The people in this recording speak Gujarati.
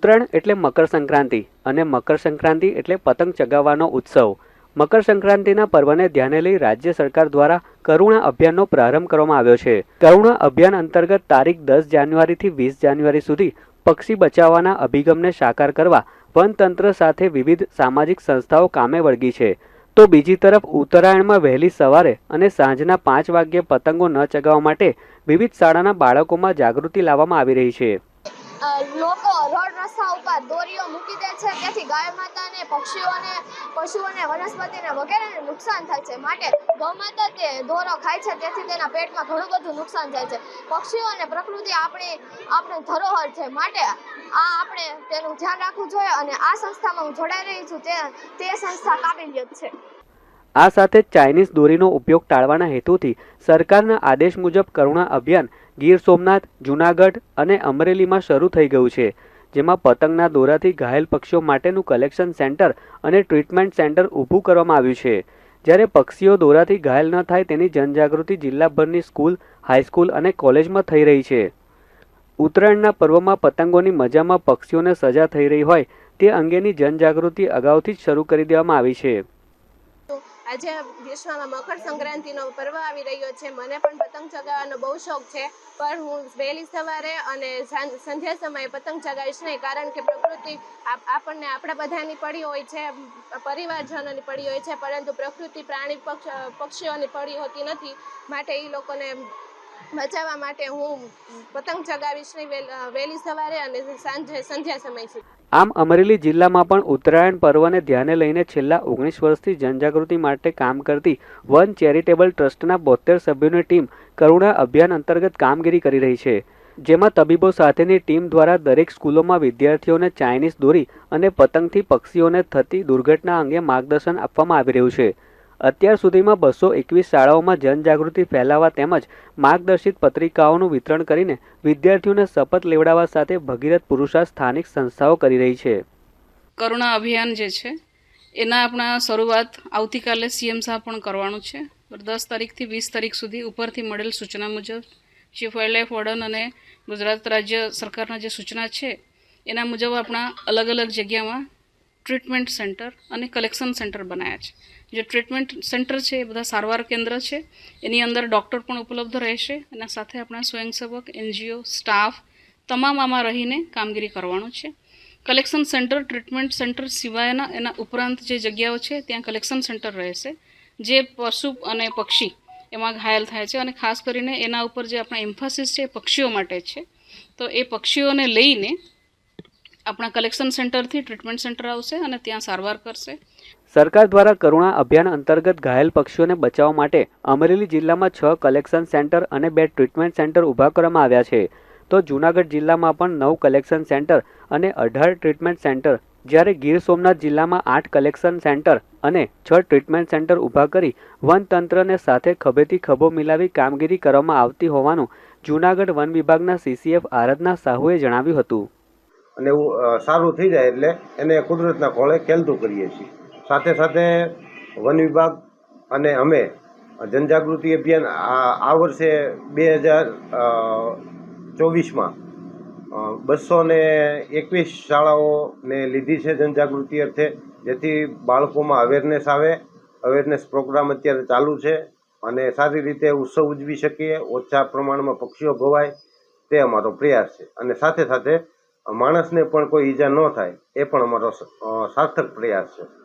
ઉત્તરાયણ એટલે મકર સંક્રાંતિ અને મકર સંક્રાંતિ એટલે પતંગ ચગાવવાનો ઉત્સવ. મકર સંક્રાંતિના પર્વને ધ્યાને લઈ રાજ્ય સરકાર દ્વારા કરુણા અભિયાનનો પ્રારંભ કરવામાં આવ્યો છે. કરુણા અભિયાન અંતર્ગત તારીખ દસ જાન્યુઆરીથી વીસ જાન્યુઆરી સુધી પક્ષી બચાવવાના અભિગમને સાકાર કરવા વનતંત્ર સાથે વિવિધ સામાજિક સંસ્થાઓ કામે વળગી છે. તો બીજી તરફ ઉત્તરાયણમાં વહેલી સવારે અને સાંજના પાંચ વાગ્યે પતંગો ન ચગાવવા માટે વિવિધ શાળાના બાળકોમાં જાગૃતિ લાવવામાં આવી રહી છે. લોકો રોડ ઉપર દોરીઓ મૂકી દે છે. તેથી ગાય માતાને, પક્ષીઓને, પશુઓને, વનસ્પતિને વગેરેને નુકસાન થાય છે. માટે ગૌમાતા તે દોરો ખાય છે. તેથી તેના પેટમાં ઘણું બધું નુકસાન થાય છે. પક્ષીઓ પ્રકૃતિ આપણી આપણી ધરોહર છે. માટે આ આપણે તેનું ધ્યાન રાખવું જોઈએ અને આ સંસ્થામાં હું જોડાઈ રહી છું. તે તે સંસ્થા કાબિલિયત છે. આ સાથે ચાઇનીઝ દોરીનો ઉપયોગ ટાળવાના હેતુથી સરકારના આદેશ મુજબ કરુણા અભિયાન ગીર સોમનાથ, જૂનાગઢ અને અમરેલીમાં શરૂ થઈ ગયું છે. જેમાં પતંગના દોરાથી ઘાયલ પક્ષીઓ માટેનું કલેક્શન સેન્ટર અને ટ્રીટમેન્ટ સેન્ટર ઊભું કરવામાં આવ્યું છે. જ્યારે પક્ષીઓ દોરાથી ઘાયલ ન થાય તેની જનજાગૃતિ જિલ્લાભરની સ્કૂલ હાઈસ્કૂલ અને કોલેજમાં થઈ રહી છે. ઉત્તરાયણના પર્વમાં પતંગોની મજામાં પક્ષીઓને સજા થઈ રહી હોય તે અંગેની જનજાગૃતિ અગાઉથી જ શરૂ કરી દેવામાં આવી છે. આજે વિશ્વમાં મકર સંક્રાંતિનો પર્વ આવી રહ્યો છે. મને પણ પતંગ ચગાવવાનો બહુ શોખ છે, પણ હું વહેલી સવારે અને સંધ્યા સમયે પતંગ ચગાવીશ નહીં, કારણ કે પ્રકૃતિ આપણને આપણા બધાની પડી હોય છે, પરિવારજનોની પડી હોય છે, પરંતુ પ્રકૃતિ પ્રાણી પક્ષ પક્ષીઓની પડી હોતી નથી. માટે એ લોકોને બચાવવા માટે હું પતંગ ચગાવીશ નહીં વહેલી સવારે અને સાંજે સંધ્યા સમય સુધી આમ અમરેલી જિલ્લામાં પણ ઉત્તરાયણ પર્વને ધ્યાને લઈને છેલ્લા ઓગણીસ વર્ષથી જનજાગૃતિ માટે કામ કરતી વન ચેરિટેબલ ટ્રસ્ટના બોતેર સભ્યોની ટીમ કરુણા અભિયાન અંતર્ગત કામગીરી કરી રહી છે, જેમાં તબીબો સાથેની ટીમ દ્વારા દરેક સ્કૂલોમાં વિદ્યાર્થીઓને ચાઇનીઝ દોરી અને પતંગથી પક્ષીઓને થતી દુર્ઘટના અંગે માર્ગદર્શન આપવામાં આવી રહ્યું છે. અત્યાર સુધીમાં બસો એકવીસ શાળાઓમાં જનજાગૃતિ ફેલાવવા તેમજ માર્ગદર્શિત પત્રિકાઓનું વિતરણ કરીને વિદ્યાર્થીઓને શપથ લેવડાવવા સાથે ભગીરથ પુરુષાર્થ સ્થાનિક સંસ્થાઓ કરી રહી છે. કરુણા અભિયાન જે છે, એના આપણા શરૂઆત આવતીકાલે સીએમ સાહેબ પણ કરવાનું છે. દસ તારીખથી વીસ તારીખ સુધી ઉપરથી મળેલ સૂચના મુજબ ચીફ વાઇલ્ડ લાઇફ વોર્ડન અને ગુજરાત રાજ્ય સરકારના જે સૂચના છે, એના મુજબ આપણા અલગ અલગ જગ્યામાં ટ્રીટમેન્ટ સેન્ટર અને કલેક્શન સેન્ટર બનાવ્યા છે. જે ટ્રીટમેન્ટ સેન્ટર છે, એ બધા સારવાર કેન્દ્ર છે. એની અંદર ડૉક્ટર પણ ઉપલબ્ધ રહેશે એના સાથે આપણા સ્વયંસેવક, એનજીઓ, સ્ટાફ તમામ આમાં રહીને કામગીરી કરવાનું છે. કલેક્શન સેન્ટર, ટ્રીટમેન્ટ સેન્ટર સિવાયના એના ઉપરાંત જે જગ્યાઓ છે, ત્યાં કલેક્શન સેન્ટર રહેશે. જે પશુ અને પક્ષી એમાં ઘાયલ થાય છે અને ખાસ કરીને એના ઉપર જે આપણા એમ્ફાસિસ છે પક્ષીઓ માટે છે. તો એ પક્ષીઓને લઈને આપણા કલેક્શન સેન્ટરથી ટ્રીટમેન્ટ સેન્ટર આવશે અને ત્યાં સારવાર કરશે. સરકાર દ્વારા કરુણા અભિયાન અંતર્ગત ઘાયલ પક્ષીઓને બચાવવા માટે અમરેલી જિલ્લામાં છ કલેક્શન સેન્ટર અને બે ટ્રીટમેન્ટ સેન્ટર ઊભા કરવામાં આવ્યા છે. તો જૂનાગઢ જિલ્લામાં પણ નવ કલેક્શન સેન્ટર અને અઢાર ટ્રીટમેન્ટ સેન્ટર જ્યારે ગીર સોમનાથ જિલ્લામાં આઠ કલેક્શન સેન્ટર અને છ ટ્રીટમેન્ટ સેન્ટર ઊભા કરી વનતંત્રને સાથે ખભેથી ખભો મિલાવી કામગીરી કરવામાં આવતી હોવાનું જૂનાગઢ વન વિભાગના સીસીએફ આરાધના સાહુએ જણાવ્યું હતું. અને એવું સારું થઈ જાય એટલે એને કુદરતના ખોળે ખેલતું કરીએ છીએ. સાથે સાથે વન વિભાગ અને અમે જનજાગૃતિ અભિયાન આ આ વર્ષે બે હજાર ચોવીસમાં બસો ને એકવીસ શાળાઓને લીધી છે જનજાગૃતિ અર્થે, જેથી બાળકોમાં અવેરનેસ આવે. અવેરનેસ પ્રોગ્રામ અત્યારે ચાલુ છે અને સારી રીતે ઉત્સવ ઉજવી શકીએ. ઓછા પ્રમાણમાં પક્ષીઓ ભવાય તે અમારો પ્રયાસ છે. અને સાથે સાથે માણસને પણ કોઈ ઈજા ન થાય એ પણ અમારો સાર્થક પ્રયાસ છે.